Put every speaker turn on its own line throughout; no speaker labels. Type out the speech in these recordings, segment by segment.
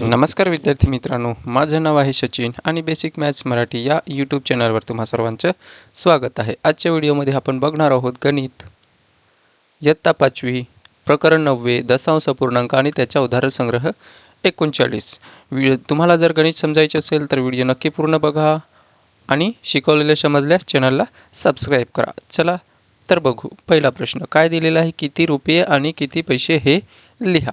नमस्कार विद्यार्थी मित्रांनो माझं नाव आहे सचिन आणि बेसिक मॅथ्स मराठी या यूट्यूब चॅनलवर तुम्हा सर्वांचं स्वागत आहे. आजच्या व्हिडिओमध्ये आपण बघणार आहोत गणित. इयत्ता पाचवी प्रकरण नववे दशांश पूर्णांक आणि त्याचा उदाहरण संग्रह एकोणचाळीस. व्हिडिओ तुम्हाला जर गणित समजायचे असेल तर व्हिडिओ नक्की पूर्ण बघा आणि शिकवलेले समजल्यास चॅनलला सबस्क्राईब करा. चला तर बघू. पहिला प्रश्न काय दिलेला आहे? किती रुपये आणि किती पैसे हे लिहा.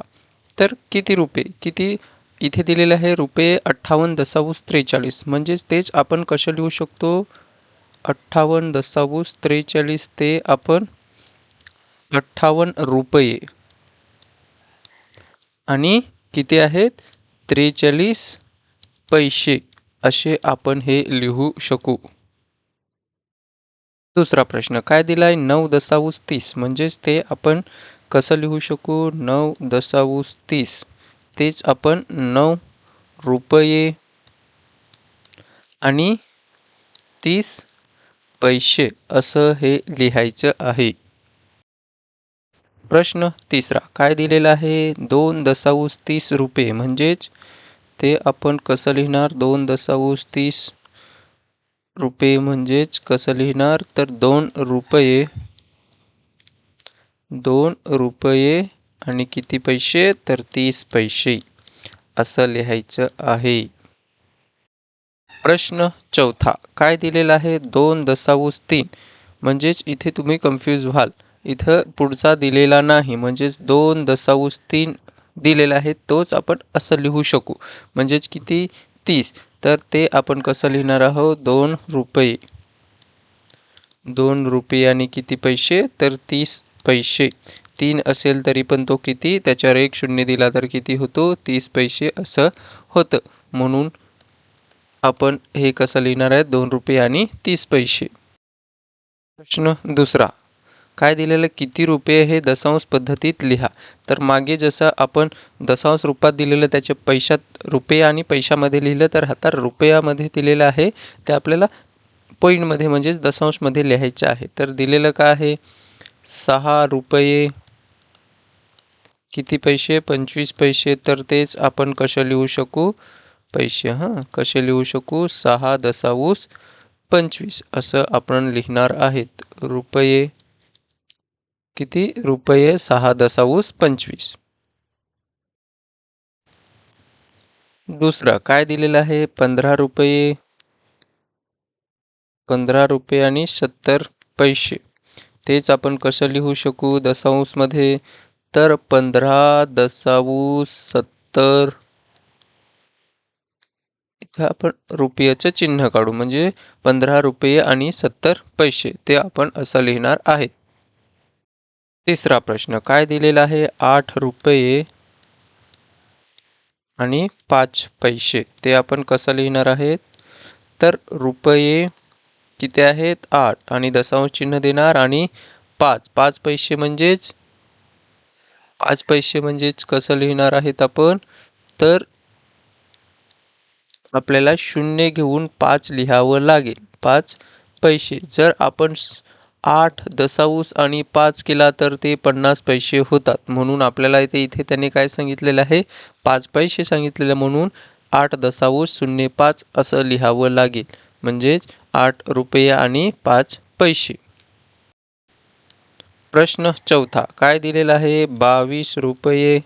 तर किती रुपये किती इथे दिलेलं आहे रुपये अठ्ठावन्न दशावूस त्रेचाळीस. म्हणजेच तेच आपण कसं लिहू शकतो? अठ्ठावन्न दशावूस त्रेचाळीस ते आपण अठ्ठावन्न रुपये. आणि किती आहेत? त्रेचाळीस पैसे. असे आपण हे लिहू शकू. दुसरा प्रश्न काय दिला आहे नऊ दशावूस तीस. म्हणजेच ते आपण कसं लिहू शकू? नऊ दशावूस तीस. तेच आपण नऊ रुपये आणि तीस पैसे असं हे लिहायचं आहे. प्रश्न तिसरा. काय दिलेला आहे? दोन दशावूस तीस रुपये. म्हणजेच ते आपण कसं लिहिणार? दोन दशावूस तीस रुपये म्हणजेच कसं लिहिणार? तर दोन रुपये दोन रुपये आणि किती पैसे? तर तीस पैसे. असं लिहायचं आहे. प्रश्न चौथा. काय दिलेला आहे? दोन दशावूस तीन. म्हणजेच इथे तुम्ही कन्फ्यूज व्हाल. इथं पुढचा दिलेला नाही. म्हणजेच दोन दशावूस तीन दिलेला आहे. तोच आपण असं लिहू शकू. म्हणजेच किती? तीस. तर ते आपण कसं लिहिणार आहोत? दोन रुपये. दोन रुपये आणि किती पैसे? तर तीस पैसे. तीन असेल तरी पण तो किती? त्याच्यावर एक शून्य दिला तर किती होतो? तीस पैसे असं होतं. म्हणून आपण हे कसं लिहिणार आहे? दोन रुपये आणि तीस पैसे. प्रश्न दुसरा. काय दिलेलं किती रुपये हे दशांश पद्धतीत लिहा. तर मागे जसं आपण दशांश रूपात दिलेलं त्याच्या पैशात रुपये आणि पैशामध्ये लिहिलं तर आता रुपयामध्ये दिलेलं आहे ते आपल्याला पॉईंटमध्ये म्हणजेच दशांशमध्ये लिहायचं आहे. तर दिलेलं काय आहे? सहा रुपये किती पैसे? पंचवीस पैसे. तर तेच आपण कसे लिहू शकू? पैसे हां. कसे लिहू शकू? सहा दशावूस पंचवीस. असं आपण लिहिणार आहेत. रुपये किती? रुपये सहा दशावूस पंचवीस. दुसरा काय दिलेलं आहे? पंधरा रुपये. पंधरा रुपये आणि सत्तर पैसे. तेच आपण कसं लिहू शकू? दशांशमध्ये तर पंधरा दशावूस सत्तर. इथं आपण रुपयाचं चिन्ह काढू. म्हणजे पंधरा रुपये आणि सत्तर पैसे. ते आपण असं लिहिणार आहे. तिसरा प्रश्न. काय दिलेला आहे? आठ रुपये आणि पाच पैसे. ते आपण कसं लिहिणार आहेत? तर रुपये किती आहेत? आठ. आणि दशांश चिन्ह देणार आणि पाच. पाच पैसे म्हणजेच पाच पैसे म्हणजेच कसं लिहिणार आहेत आपण? तर आपल्याला शून्य घेऊन पाच लिहावं लागेल. पाच पैसे. जर आपण आठ दशावूस आणि पाच केला तर ते पन्नास पैसे होतात. म्हणून आपल्याला इथे इथे त्यांनी काय सांगितलेलं आहे? पाच पैसे सांगितलेलं म्हणून आठ दशावूस शून्य पाच असं लिहावं लागेल. म्हणजेच आठ रुपये आणि पाच पैसे. प्रश्न चौथा. काय दिलेला आहे? बावीस रुपये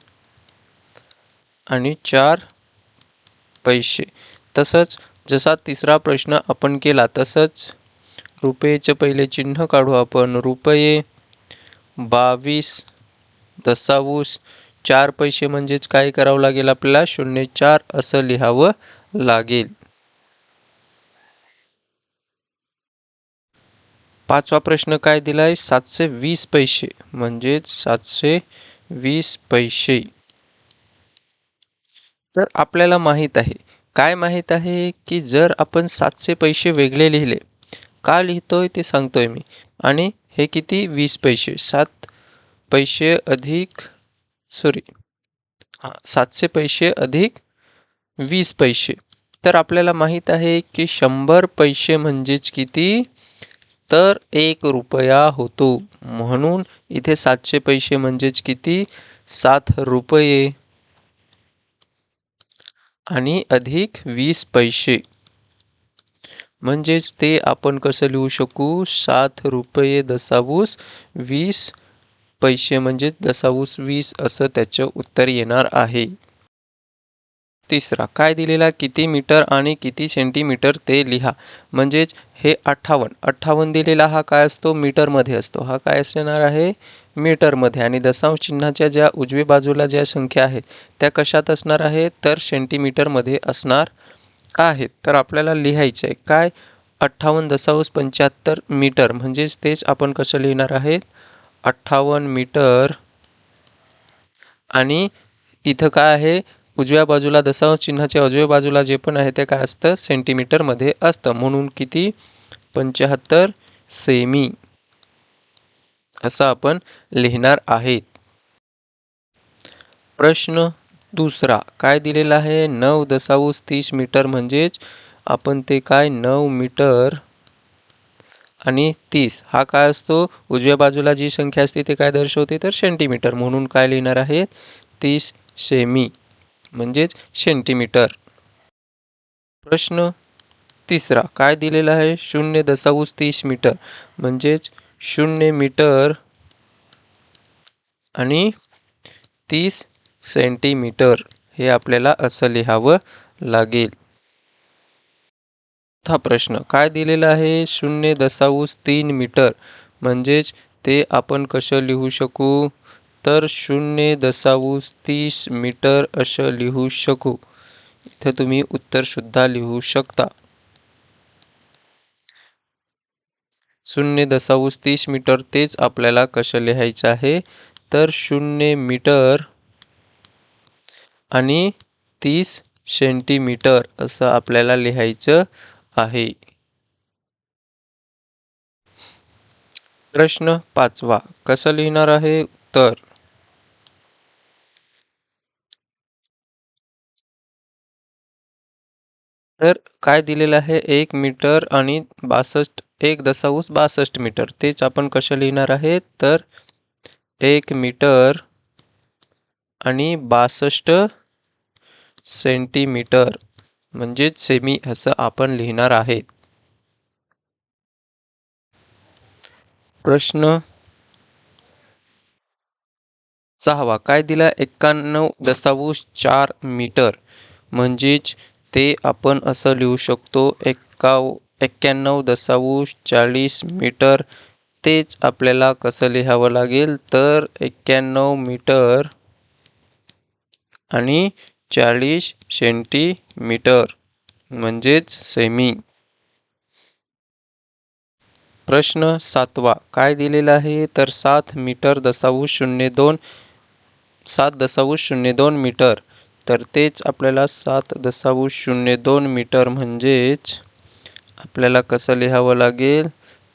आणि चार पैसे. तसंच जसा तिसरा प्रश्न आपण केला तसंच रुपयेचं पहिले चिन्ह काढू आपण. रुपये बावीस दसावूस. चार पैसे म्हणजेच काय करावं लागेल आपल्याला? शून्य चार असं लिहावं लागेल. पाचवा प्रश्न काय दिला आहे सातशे वीस पैसे. म्हणजेच सातशे वीस पैसे. तर आपल्याला माहीत आहे. काय माहीत आहे? की जर आपण सातशे पैसे वेगळे लिहिले का लिहितोय ते सांगतोय मी. आणि हे किती? वीस पैसे. सात पैसे अधिक सॉरी हां सातशे पैसे अधिक वीस पैसे. तर आपल्याला माहीत आहे की शंभर पैसे म्हणजेच किती? तर एक रुपया होतो. म्हणून इथे सातशे पैसे म्हणजेच किती? सात रुपये. आणि अधिक वीस पैसे. म्हणजेच ते आपण कसं लिहू शकू? सात रुपये दसावूस वीस पैसे म्हणजे दसावूस वीस असं त्याचं उत्तर येणार आहे. तिसरा काय दिलेला किती मीटर आणि किती सेंटीमीटर ते लिहा. म्हणजेच हे अठ्ठावन्न. अठ्ठावन्न दिलेला हा काय असतो? मीटरमध्ये असतो. हा काय असणार आहे? मीटरमध्ये. आणि दशांश चिन्हाच्या ज्या उजवी बाजूला ज्या संख्या आहेत त्या कशात असणार आहेत? तर सेंटीमीटरमध्ये असणार आहेत. तर आपल्याला लिहायचं आहे. काय? अठ्ठावन्न दशांश पंच्याहत्तर मीटर. म्हणजेच तेच आपण कसं लिहिणार आहेत? अठ्ठावन्न मीटर. आणि इथं काय आहे? उजव्या बाजूला दशांश चिन्हाच्या उजव्या बाजूला जे पण आहे ते काय असतं? सेंटीमीटरमध्ये असतं. म्हणून किती? पंच्याहत्तर सेमी असं आपण लिहिणार आहेत. प्रश्न दुसरा. काय दिलेला आहे? नऊ दशांश तीस मीटर म्हणजेच आपण ते काय? नऊ मीटर आणि तीस. हा काय असतो? उजव्या बाजूला जी संख्या असते ते काय दर्शवते? तर सेंटीमीटर म्हणून काय लिहिणार आहे तीस सेमी म्हणजेच सेंटीमीटर प्रश्न तिसरा. काय दिलेला आहे? शून्य दशांश तीस मीटर. म्हणजेच शून्य मीटर आणि तीस सेंटीमीटर हे आपल्याला असं लिहावं लागेल. हा प्रश्न. काय दिलेला आहे? शून्य दशांश तीन मीटर. म्हणजेच ते आपण कसं लिहू शकू? तर शून्य दशांश तीस मीटर असं लिहू शकू. इथं तुम्ही उत्तरसुद्धा लिहू शकता. शून्य दशांश तीस मीटर तेच आपल्याला कसं लिहायचं आहे? तर शून्य मीटर आणि तीस सेंटीमीटर असं आपल्याला लिहायचं आहे. प्रश्न पाचवा. कसं लिहिणार आहे? उत्तर. तर काय दिलेलं आहे? एक मीटर आणि बासष्ट एक दशांश बासष्ट मीटर. तेच आपण कसे लिहिणार आहे तर एक मीटर आणि बासष्ट सेंटीमीटर म्हणजेच सेमी असं आपण लिहिणार आहे प्रश्न सहावा. काय दिला? एक्काण्णव दशांश चार मीटर म्हणजेच ते आपण असं लिहू शकतो एक्काव एक्क्याण्णव दशांश चाळीस मीटर. तेच आपल्याला कसं लिहावं लागेल? तर एक्क्याण्णव मीटर आणि चाळीस सेंटीमीटर म्हणजेच सेमी प्रश्न सातवा. काय दिलेला आहे? तर सात मीटर दशांश शून्य दोन सात दशांश शून्य दोन मीटर. तर तेच आपल्याला सात दशांश शून्य दोन मीटर म्हणजेच आपल्याला कसं लिहावं लागेल?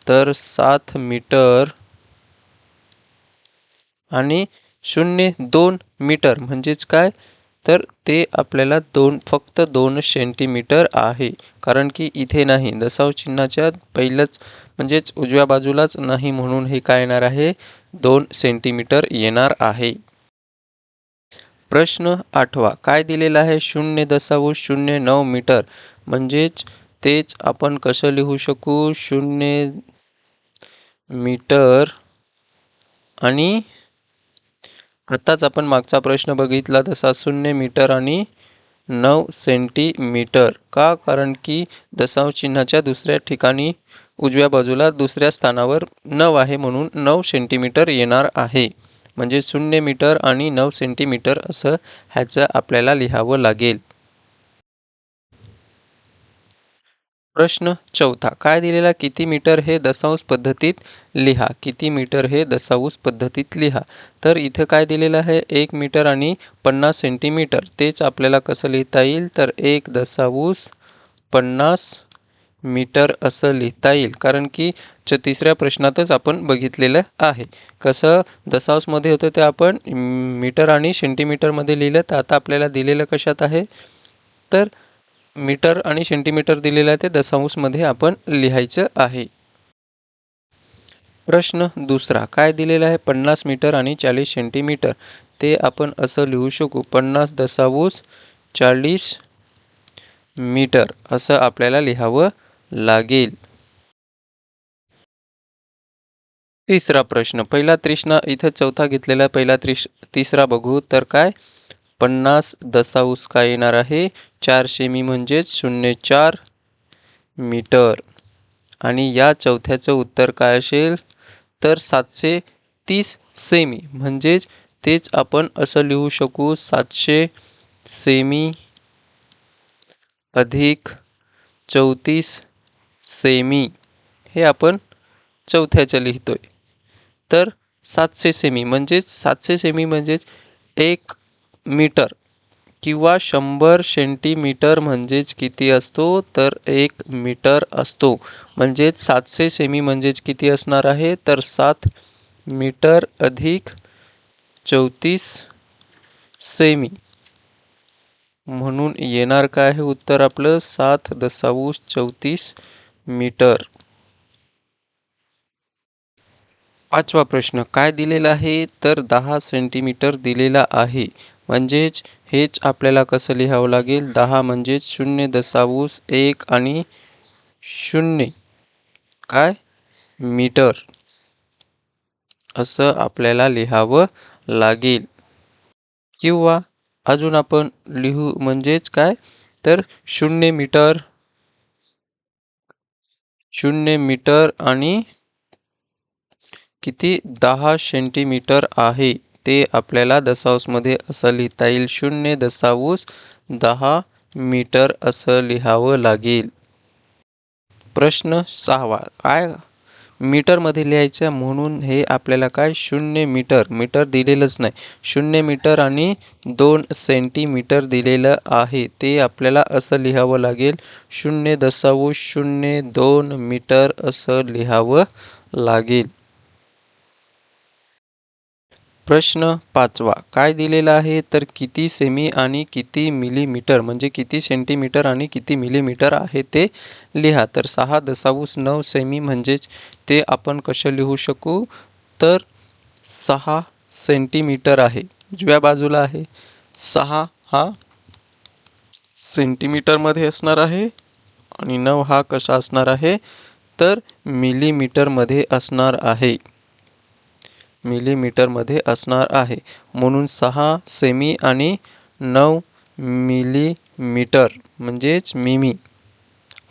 तर सात मीटर आणि शून्य दोन मीटर म्हणजेच काय? तर ते आपल्याला दोन फक्त दोन सेंटीमीटर आहे. कारण की इथे नाही दशांश चिन्हाच्या पहिलंच म्हणजेच उजव्या बाजूलाच नाही म्हणून हे काय येणार आहे? दोन सेंटीमीटर येणार आहे. प्रश्न आठवा. काय दिलेला आहे? शून्य दशांश शून्य नऊ मीटर. म्हणजेच तेच आपण कसं लिहू शकू? शून्य मीटर. आणि आत्ताच आपण मागचा प्रश्न बघितला तसा शून्य मीटर आणि नऊ सेंटीमीटर. का? कारण की दशांश चिन्हाच्या दुसऱ्या ठिकाणी उजव्या बाजूला दुसऱ्या स्थानावर नऊ आहे म्हणून नऊ सेंटीमीटर येणार आहे. म्हणजे शून्य मीटर आणि नऊ सेंटीमीटर असं ह्याचं आपल्याला लिहावं लागेल. प्रश्न चौथा. काय दिलेला किती मीटर हे दशांश पद्धतीत लिहा. किती मीटर हे दशांश पद्धतीत लिहा. तर इथं काय दिलेलं आहे? एक मीटर आणि पन्नास सेंटीमीटर. तेच आपल्याला कसं लिहिता येईल? तर एक दशांश पन्नास मीटर असं लिहिता येईल. कारण की च तिसऱ्या प्रश्नातच आपण बघितलेलं आहे. कसं दशांशमध्ये होतं ते आपण मीटर आणि सेंटीमीटरमध्ये लिहिलं. तर आता आपल्याला दिलेलं कशात आहे? तर मीटर आणि सेंटीमीटर दिलेलं आहे ते दशांशमध्ये आपण लिहायचं आहे. प्रश्न दुसरा. काय दिलेला आहे? पन्नास मीटर आणि चाळीस सेंटीमीटर. ते आपण असं लिहू शकू. पन्नास दशांश चाळीस मीटर. असं आपल्याला लिहावं लागेल. तिसरा प्रश्न. पहिला त्रिष्णा इथं चौथा घेतलेला पहिला त्रिश तिसरा बघू. तर काय? पन्नास दसाऊस काय येणार आहे? चार सेमी म्हणजेच शून्य चार मीटर. आणि या चौथ्याचं उत्तर काय असेल? तर सातशे तीस सेमी. म्हणजेच तेच आपण असं लिहू शकू सातशे सेमी अधिक चौतीस सेमी हे आपण चौथ्याचं आहे तर सातशे सेमी म्हणजेच सातशे सेमी म्हणजेच एक मीटर किंवा शंभर सेंटीमीटर म्हणजेच किती असतो? तर एक मीटर असतो. म्हणजेच सातशे सेमी म्हणजेच किती असणार आहे? तर सात मीटर अधिक चौतीस सेमी. म्हणून येणार काय आहे उत्तर आपलं? सात दसाऊस चौतीस मीटर. पाचवा प्रश्न काय दिलेला आहे? तर दहा सेंटीमीटर दिलेला आहे. म्हणजेच हेच आपल्याला कसं लिहावं लागेल? दहा म्हणजेच शून्य दसावूस एक आणि शून्य. काय? मीटर. असं आपल्याला लिहावं लागेल. किंवा अजून आपण लिहू म्हणजेच काय? तर शून्य मीटर शून्य मीटर आणि किती दहा सेंटीमीटर आहे ते आपल्याला दसाऊसमध्ये असं लिहिता येईल. शून्य दसाऊस दहा मीटर असं लिहावं लागेल. प्रश्न सहावा. काय मीटरमध्ये लिहायचं म्हणून हे आपल्याला काय? शून्य मीटर. मीटर दिलेलंच नाही. शून्य मीटर आणि दोन सेंटीमीटर दिलेलं आहे. ते आपल्याला असं लिहावं लागेल. शून्य दसाऊस शून्य दोन मीटर असं लिहावं लागेल. प्रश्न पाचवा. काय दिलेला आहे? तर किती सेमी आणि किती मिलीमीटर म्हणजे किती सेंटीमीटर आणि किती मिलीमीटर आहे ते लिहा. तर सहा दसाऊस नऊ सेमी म्हणजेच ते आपण कसे लिहू शकू? तर सहा सेंटीमीटर आहे. उजव्या बाजूला आहे. सहा हा सेंटीमीटरमध्ये असणार आहे आणि नऊ हा कसा असणार आहे? तर मिलीमीटरमध्ये असणार आहे. मिलीमीटरमध्ये असणार आहे. म्हणून सहा सेमी आणि नऊ मिलीमीटर म्हणजेच मिमी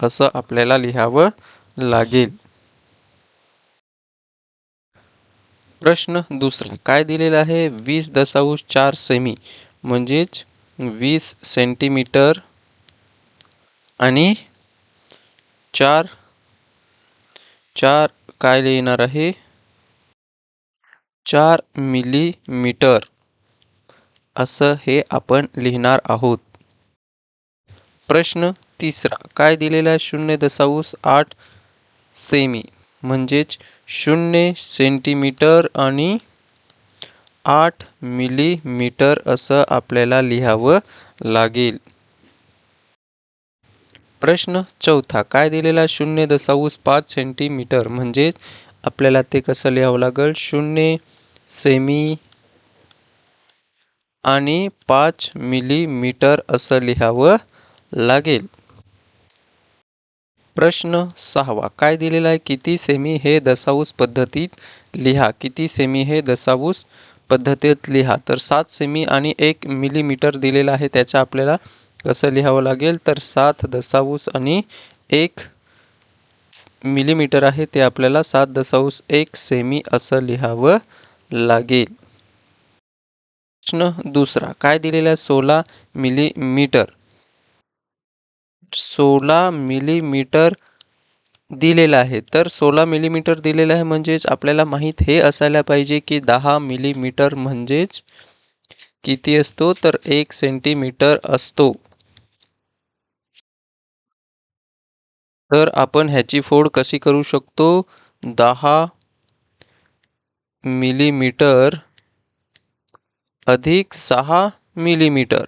असं आपल्याला लिहावं लागेल. प्रश्न दुसरा. काय दिलेला आहे? वीस दशांश चार सेमी म्हणजेच वीस सेंटीमीटर आणि चार चार काय लिहिणार आहे? चार मिलीमीटर. असं हे आपण लिहिणार आहोत. प्रश्न तिसरा. काय दिलेला शून्य दशांश आठ सेमी म्हणजेच शून्य सेंटीमीटर आणि आठ मिलीमीटर असं आपल्याला लिहावं लागेल. प्रश्न चौथा. काय दिलेला शून्य दशांश पाच सेंटीमीटर म्हणजेच आपल्याला ते कसं लिहावं लागेल? शून्य सेमी आणि पाच मिलीमीटर असं लिहावं लागेल. प्रश्न सहावा. काय दिलेला आहे? किती सेमी हे दशांश पद्धतीत लिहा. किती सेमी हे दशांश पद्धतीत लिहा. तर सात सेमी आणि एक मिलीमीटर दिलेलं आहे. त्याच्या आपल्याला कसं लिहावं लागेल? तर सात दशांश आणि एक मिलीमीटर आहे. ते आपल्याला सात दशांश एक सेमी असं लिहावं लागेल. प्रश्न दुसरा काय दिलेला आहे सोळा मिलीमीटर? सोळा मिलीमीटर दिलेला आहे. तर सोळा मिलीमीटर दिलेला आहे म्हणजेच आपल्याला माहीत हे असायला पाहिजे की दहा मिलीमीटर म्हणजेच किती असतो? तर एक सेंटीमीटर असतो. तर आपण ह्याची फोड कशी करू शकतो? दहा मिलीमीटर अधिक सहा मिलीमीटर.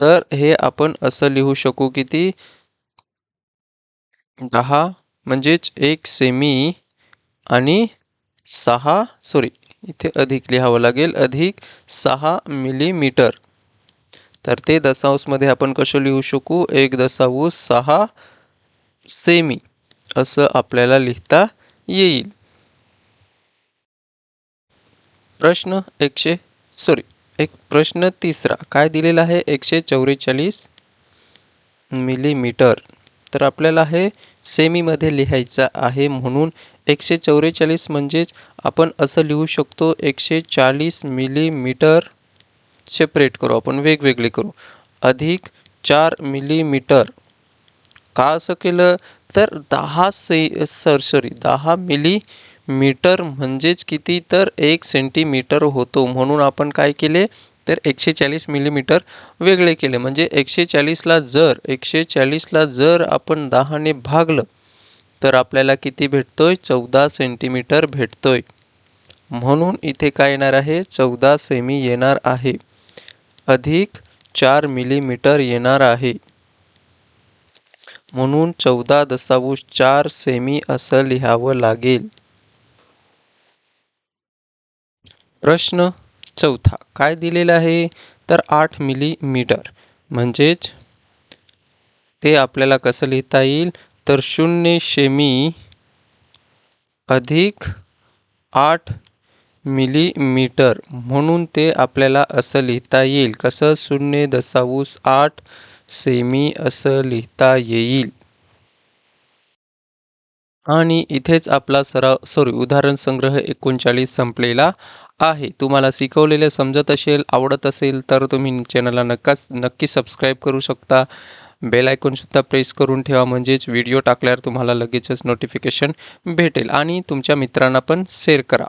तर हे आपण असं लिहू शकू किती दहा म्हणजेच एक सेमी आणि सहा सॉरी इथे अधिक लिहावं लागेल अधिक सहा मिलीमीटर. तर ते दशांशमध्ये आपण कसं लिहू शकू? एक दशांश सहा सेमी असं आपल्याला लिहिता येईल. प्रश्न एकशे सॉरी एक प्रश्न तिसरा. काय दिलेला आहे एकशे चौवेचाळीस? मिलीमीटर तर आपल्याला हे सेमीमध्ये लिहायचं आहे म्हणून एकशे चौवेचाळीस म्हणजेच आपण असं लिहू शकतो एकशे चाळीस मिलीमीटर सेपरेट करू आपण वेगवेगळे करू. अधिक चार मिलीमीटर का असं केलं? तर दहा से सर सॉरी दहा मिली मीटर म्हणजेच किती तर एक सेंटीमीटर होतो. म्हणून आपण काय केले? तर एकशे चाळीस मिलीमीटर वेगळे केले. म्हणजे एकशे चाळीसला जर एकशे चाळीसला जर आपण दहाने भागलं तर आपल्याला किती भेटतोय? चौदा सेंटीमीटर भेटतोय. म्हणून इथे काय येणार आहे? चौदा सेमी येणार आहे. अधिक चार मिलीमीटर येणार आहे. म्हणून चौदा दशांश चार सेमी असं लिहावं लागेल. प्रश्न चौथा. काय दिलेलं आहे? तर आठ मिलीमीटर. म्हणजेच ते आपल्याला कसं लिहिता येईल? तर शून्य शेमी अधिक आठ मिलीमीटर. म्हणून ते आपल्याला असं लिहिता येईल. कसं? शून्य दशांश आठ सेमी असं लिहिता येईल. आणि इथेच आपला सराव सॉरी उदाहरण संग्रह एकोणचाळीस संपलेला. आहे. तुम्हाला शिकवलेले समजत असेल आवडत असेल तर तुम्ही चॅनलला नक्काच नक्की सबस्क्राईब करू शकता. बेल आयकॉनसुद्धा प्रेस करून ठेवा म्हणजेच व्हिडिओ टाकल्यावर तुम्हाला लगेचच नोटिफिकेशन भेटेल. आणि तुमच्या मित्रांना पण शेअर करा.